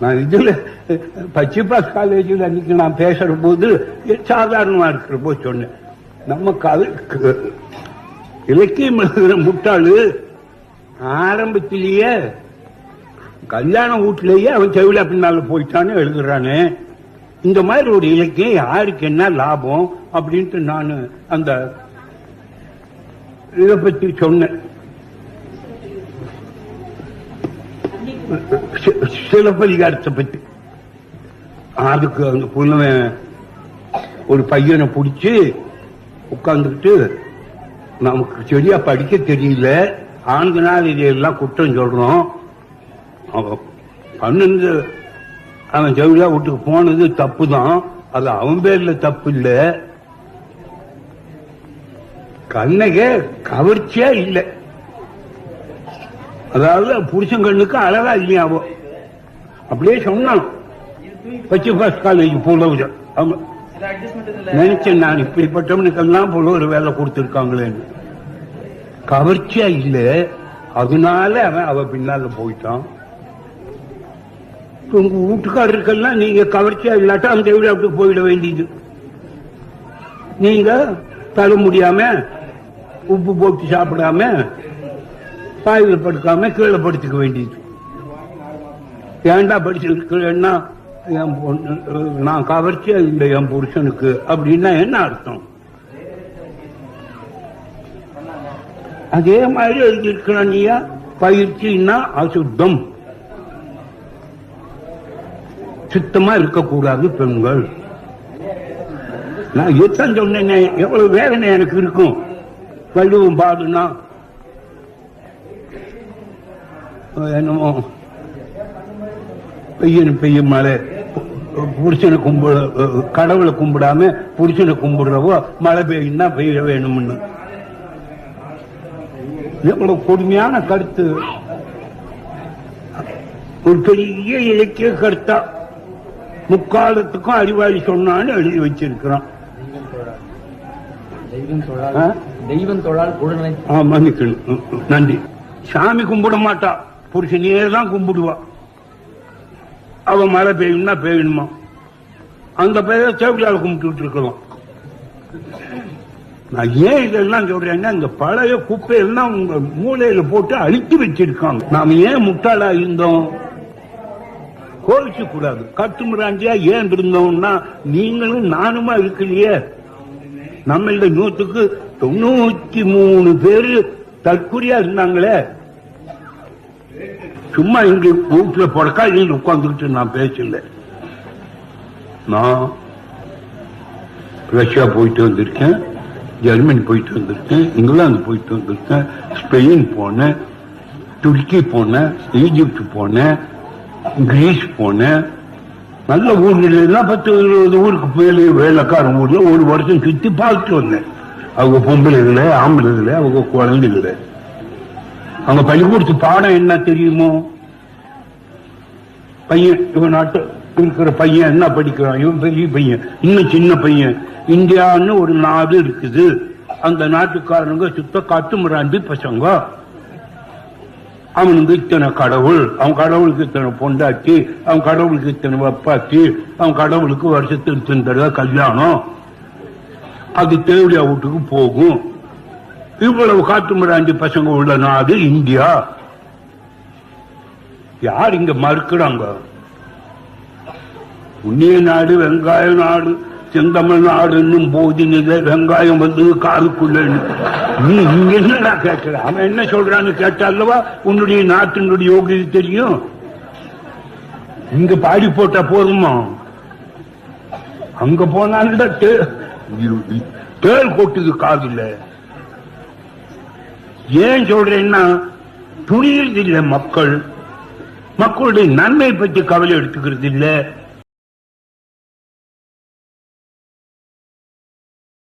நான் இதுல பச்சிப்பா காலேஜில் அன்னைக்கு நான் பேசுற போது சாதாரணமா இருக்கிற போது சொன்னேன். நம்ம கவி இலக்கியம் எழுதுகிற முட்டாளு ஆரம்பத்திலேயே கல்யாண வீட்டிலேயே அவன் செவில பின்னால போயிட்டான்னு எழுதுறானே. இந்த மாதிரி ஒரு இலக்கியம் யாருக்கு என்ன லாபம் அப்படின்ட்டு நான் அந்த இதை பத்தி சொன்னேன். சிலப்பதிகாரத்தை பத்தி அதுக்கு அந்த புலவன் ஒரு பையனை பிடிச்சி உட்கார்ந்துக்கிட்டு நமக்கு சரியா படிக்க தெரியல. ஆண்களால் இதையெல்லாம் குற்றம் சொல்றோம். அவன் அவன் ஜவுளியா வீட்டுக்கு போனது தப்பு தான் அது அவன் பேர்ல தப்பு இல்லை கண்ணக கவர்ச்சியா இல்லை. அதாவது புருஷன் கண்ணுக்கு அழகா இல்லையாவோ? அவ அப்படியே சொன்னான். பச்சை பாஸ் காலேஜ் புலவுஜ அவங்க நினைச்சேன் நான் இப்படிப்பட்டவனுக்கெல்லாம் போல ஒரு வேலை கொடுத்திருக்காங்களேன்னு கவர்ச்சியா இல்ல. அதனால அவன் அவ பின்னால போயிட்டான். உங்க வீட்டுக்காரருக்கெல்லாம் நீங்க கவர்ச்சியா இல்லாட்டா அந்த விழாவுக்கு போயிட வேண்டியது. நீங்க தர முடியாம உப்பு போட்டு சாப்பிடாம பாய்வில் படுக்காம கீழே படுத்துக்க வேண்டியது. ஏன்டா படிச்சிருக்கிறேன்னா என் பொண்ணு நான் கவர்ச்சியா இல்லை என் புருஷனுக்கு அப்படின்னா என்ன அர்த்தம்? அதே மாதிரி எழுதியிருக்கிறான் நீயா பயிற்சின்னா அசுத்தம். சுத்தமா இருக்கக்கூடாது பெண்கள். நான் யுத்தம் சொன்னேன் எவ்வளவு வேதனை எனக்கு இருக்கும். வள்ளுவம் பாடுனா என்னமோ பெய்யணும் பெய்யும் மழை. புருஷனை கும்பிட கடவுளை கும்பிடாம புருஷனை கும்பிடுறவோ மழை பெய்யும்னா பெய்ய வேணும்னு. எவ்வளவு கொடுமையான கருத்து. ஒரு பெரிய இலக்கிய கருத்தா. முக்காலத்துக்கும் அறிவாளி சொன்னான்னு எழுதி வச்சிருக்கிறான். தெய்வம் தொழால் ஆ? தெய்வம் தொழால் குழுநிலை ஆ, மன்னிக்கணும். ம், ம், நன்றி. சாமி கும்பிட மாட்டா. புருஷனையே தான் கும்பிடுவா. அவ மழை பெய்யும்னா பெய்யணுமா? அந்த பெயரை சேவிலால் கும்பிட்டு இருக்கலாம் நான் ஏன் இதெல்லாம் சொல்றேன்னா இந்த பழைய குப்பையெல்லாம் உங்க மூளையில போட்டு அழித்து வச்சிருக்காங்க. நாம ஏன் முட்டாளா இருந்தோம்? கோவிச்சு கூடாது கட்டுமுறாண்டியா ஏன் இருந்தோம்னா நீங்களும் நானுமா இருக்கலையே. நம்மள நூத்துக்கு தொண்ணூத்தி மூணு பேரு தற்குறியா இருந்தாங்களே. சும்மா இங்க வீட்டுல பொறக்கா இங்க உட்காந்துக்கிட்டு நான் பேசல. நான் ரஷ்யா போயிட்டு வந்திருக்கேன் ஜெர்மனி போயிட்டு வந்திருக்கேன் இங்கிலாந்து போயிட்டு வந்திருக்கேன் ஸ்பெயின் போனேன் துருக்கி போனேன் ஈஜிப்ட் போனேன் கிரீஸ் போனேன். நல்ல ஊர்கள் எல்லாம் பத்து இருபது ஊருக்கு போயில வேலைக்காரன் ஊர்ல ஒரு வருஷம் சுத்தி பார்த்துட்டு வந்தேன். அவங்க பொம்பளைகள ஆம்பளைகள அவங்க குழந்தைகள அவங்க பள்ளிக்கூடத்து பாடம் என்ன தெரியுமோ? பையன் இவன் நாட்டு இருக்கிற பையன் என்ன படிக்கிறான்? இவன் பெரிய பையன். இன்னும் சின்ன பையன். இந்தியான்னு ஒரு நாடு இருக்குது. அந்த நாட்டுக்காரனுங்க சுத்த காட்டுமிராண்டி பசங்க. அவனுக்கு இத்தனை கடவுள். அவன் கடவுளுக்கு இத்தனை பொண்டாட்டி. அவன் கடவுளுக்கு இத்தனை வப்பாட்டி அவன் கடவுளுக்கு வருஷத்துக்கு இத்தனை கல்யாணம். அது தேவையா வீட்டுக்கு போகும். இவ்வளவு காட்டுமிராண்டி பசங்க உள்ள நாடு இந்தியா. யார் இங்க மறுக்கிறாங்க? புண்ணிய நாடு வெங்காய நாடு செந்தமிழ் நாடுன்னும் போதினில வெங்காயம் வந்து காருக்குள்ள நீ இங்க என்னடா கேட்கிற? அவன் என்ன சொல்றான்னு கேட்டா அல்லவா உன்னுடைய நாட்டினுடைய யோகிதை தெரியும். இங்க பாடி போட்டா போதுமா? அங்க போனால்டா தேர் கொட்டுது காதுல. ஏன் சொல்றேன்னா துணியது இல்லை மக்கள். மக்களுடைய நன்மை பற்றி கவலை எடுத்துக்கிறது இல்லை